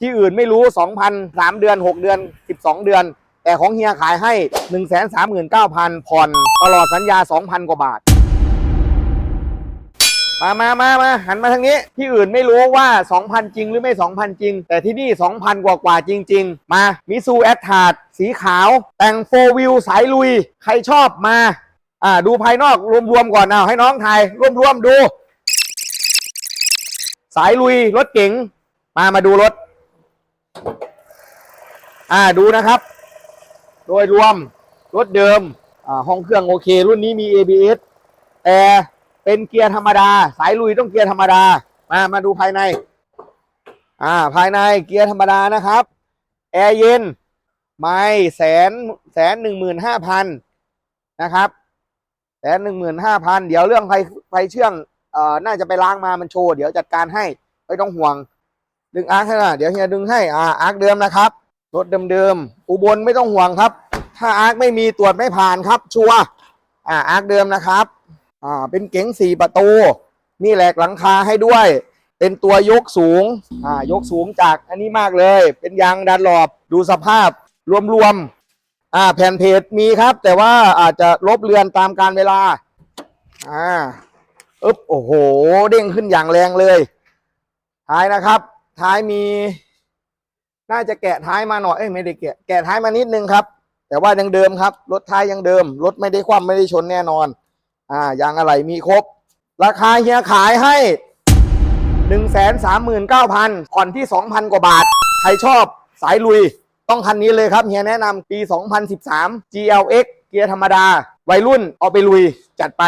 ที่อื่นไม่รู้2,000 3เดือน6เดือน12เดือน แต่ของเฮียขายให้139,000ผ่อนตลอดสัญญา2,000กว่าบาท มามามามาหันมาทางนี้ ที่อื่นไม่รู้ว่า 2,000 จริงหรือไม่ 2,000 จริง แต่ที่นี่ 2,000 กว่ากว่าจริง ๆ มามิซูแอดทาดสีขาว แต่งโฟวิวสายลุย ใครชอบมา อ่า ดูภายนอกรวมๆก่อนเอาให้น้องถ่ายรวมๆดู สายลุยรถเก๋งมามาดูรถ อ่าดูนะครับ โดยรวมรถเดิมอ่าห้องเครื่องโอเค รุ่นนี้มี ABS แต่เป็นเกียร์ธรรมดา สายลุยต้องเกียร์ธรรมดา มามาดูภายใน อ่า ภายในเกียร์ธรรมดานะครับ แอร์เย็น ไม่แสนแสนหนึ่งหมื่นห้าพันนะครับแสนหนึ่งหมื่นห้าพันเดี๋ยวเรื่องไฟไฟเชื่องเอ่อน่าจะไปล้างมามันโชว์ เดี๋ยวจัดการให้ ไม่ต้องห่วง ดึงอาร์คให้นะเดี๋ยวเฮียดึงให้อ่าอาร์คเดิมนะครับรถเดิมๆอุบลไม่ต้องห่วงครับ ถ้าอาร์คไม่มีตรวจไม่ผ่านครับ ชัวอ่าอาร์คเดิมนะครับอ่าเป็นเก๋งสี่ประตู มีแหลกหลังคาให้ด้วย เป็นตัวยกสูงอ่ายกสูงจากอันนี้มากเลย เป็นยางดันหลอบดูสภาพรวมๆอ่าแผ่นเพจมีครับ แต่ว่าอาจจะลบเลือนตามการเวลาอ่าอึ๊บโอ้โห เด้งขึ้นอย่างแรงเลยท้ายนะครับ ท้ายมี น่าจะแกะท้ายมาหน่อยเอ้ยไม่ได้แกะแกะท้ายมานิดนึงครับ แต่ว่ายังเดิมครับรถท้ายยังเดิมรถไม่ได้คว่ำไม่ได้ชนแน่นอน อ่ายางอะไรมีครบ ราคาเฮียขายให้หนึ่งแสนสามหมื่นเก้าพันผ่อนที่สองพันกว่าบาท ใครชอบสายลุย ต้องคันนี้เลยครับเฮียแนะนำปี 2013 GLX เกียร์ธรรมดา วัยรุ่นเอาไปลุยจัดไป